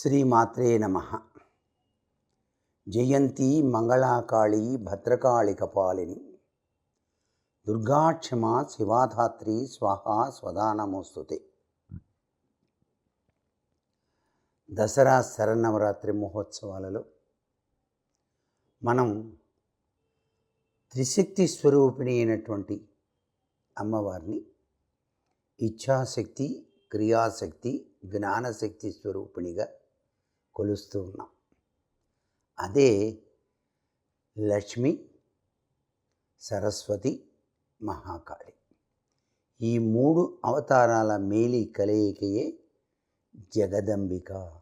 శ్రీమాత్రే నమ. జయంతి మంగళాకాళి భద్రకాళి కపాలిని దుర్గాక్షమ శివాధాత్రి స్వాహ స్వదానమోస్తుతే. దసరా శరన్నవరాత్రి మహోత్సవాలలో మనం త్రిశక్తి స్వరూపిణి అయినటువంటి అమ్మవారిని ఇచ్ఛాశక్తి క్రియాశక్తి జ్ఞానశక్తి స్వరూపిణిగా కొలుస్తూ ఉన్నాం. అదే లక్ష్మి సరస్వతి మహాకాళి. ఈ మూడు అవతారాల మేలి కలయికయే జగదంబిక.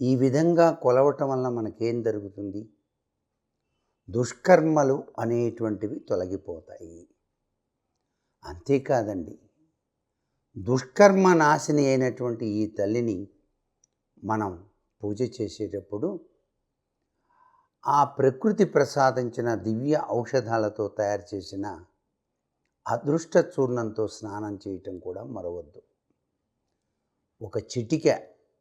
ఈ విధంగా కొలవటం వల్ల మనకేం జరుగుతుంది? దుష్కర్మలు అనేటువంటివి తొలగిపోతాయి. అంతేకాదండి దుష్కర్మ నాశిని అయినటువంటి ఈ తల్లిని మనం పూజ చేసేటప్పుడు ఆ ప్రకృతి ప్రసాదించిన దివ్య ఔషధాలతో తయారు చేసిన అదృష్ట చూర్ణంతో స్నానం చేయటం కూడా మరవద్దు. ఒక చిటిక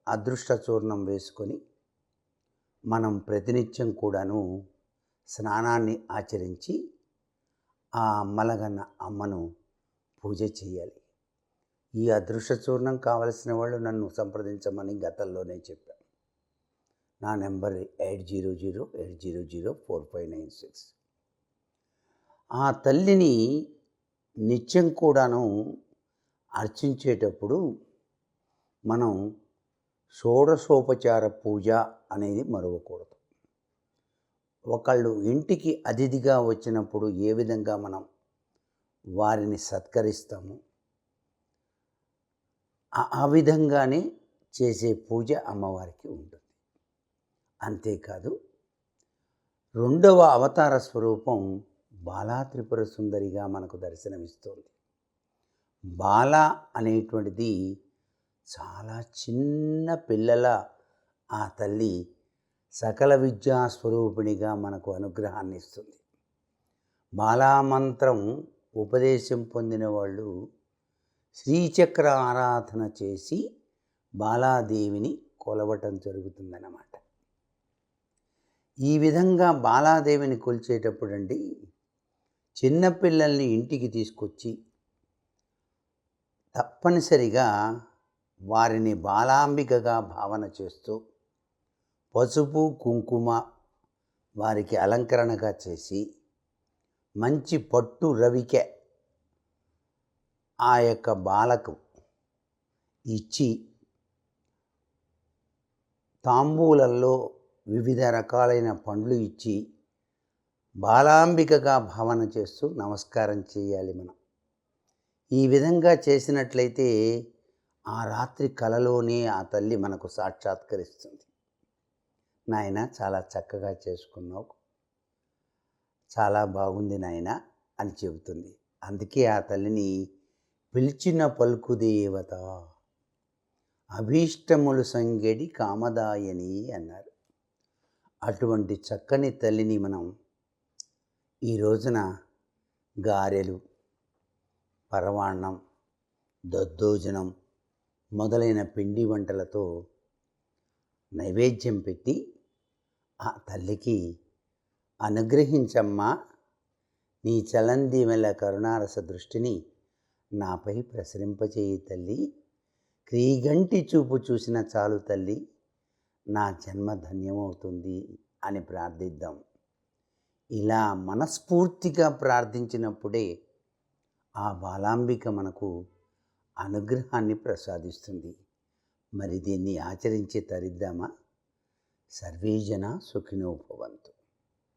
అదృష్ట చూర్ణం వేసుకొని మనం ప్రతినిత్యం కూడాను స్నానాన్ని ఆచరించి ఆ మలగన్న అమ్మను పూజ చేయాలి. ఈ అదృష్ట చూర్ణం కావలసిన వాళ్ళు నన్ను సంప్రదించమని గతంలోనే చెప్పాను నా number eight zero zero eight zero zero four five nine six. ఆ తల్లిని నిత్యం కూడాను అర్చించేటప్పుడు మనం షోడశోపచార పూజ అనేది మరవకూడదు. ఒకళ్ళు ఇంటికి అతిథిగా వచ్చినప్పుడు ఏ విధంగా మనం వారిని సత్కరిస్తాము? ఆ విధంగానే చేసే పూజ అమ్మవారికి ఉంటుంది. అంతేకాదు రెండవ అవతార స్వరూపం బాలా త్రిపుర సుందరిగా మనకు దర్శనమిస్తుంది. బాల అనేటువంటిది చాలా చిన్న పిల్లల ఆ తల్లి సకల విద్యా స్వరూపిణిగా మనకు అనుగ్రహాన్ని ఇస్తుంది బాలామంత్రం ఉపదేశం పొందిన వాళ్ళు శ్రీచక్ర ఆరాధన చేసి బాలాదేవిని కొలవటం జరుగుతుందన్నమాట. ఈ విధంగా బాలాదేవిని కొలిచేటప్పుడు అండి చిన్నపిల్లల్ని ఇంటికి తీసుకొచ్చి తప్పనిసరిగా వారిని బాలాంబికగా భావన చేస్తూ పసుపు కుంకుమ వారికి అలంకరణగా చేసి మంచి పట్టు రవికె ఆ యొక్క బాలకు ఇచ్చి తాంబూలల్లో వివిధ రకాలైన పండ్లు ఇచ్చి బాలాంబికగా భావన చేస్తూ నమస్కారం చేయాలి మనం. ఈ విధంగా చేసినట్లయితే ఆ రాత్రి కలలోనే ఆ తల్లి మనకు సాక్షాత్కరిస్తుంది. నాయన చాలా చక్కగా చేసుకున్నావు. చాలా బాగుంది నాయన అని చెబుతుంది. అందుకే ఆ తల్లిని పిలిచిన పలుకు దేవత అభీష్టములు సంగడి కామదాయని అన్నారు. అటువంటి చక్కని తల్లిని మనం ఈ రోజున గారెలు పరవాణం దద్దోజనం మొదలైన పిండి వంటలతో నైవేద్యం పెట్టి ఆ తల్లికి అనుగ్రహించమ్మా నీ చలందీమెల కరుణారస దృష్టిని నాపై ప్రసరింపచేయి తల్లి. క్రీగంటి చూపు చూసిన చాలు తల్లి నా జన్మ ధన్యమవుతుంది అని ప్రార్థిద్దాం. ఇలా మనస్ఫూర్తిగా ప్రార్థించినప్పుడే ఆ బాలాంబిక మనకు అనుగ్రహాన్ని ప్రసాదిస్తుంది. మరి దీన్ని ఆచరించి తరిద్దామా? సర్వేజన జన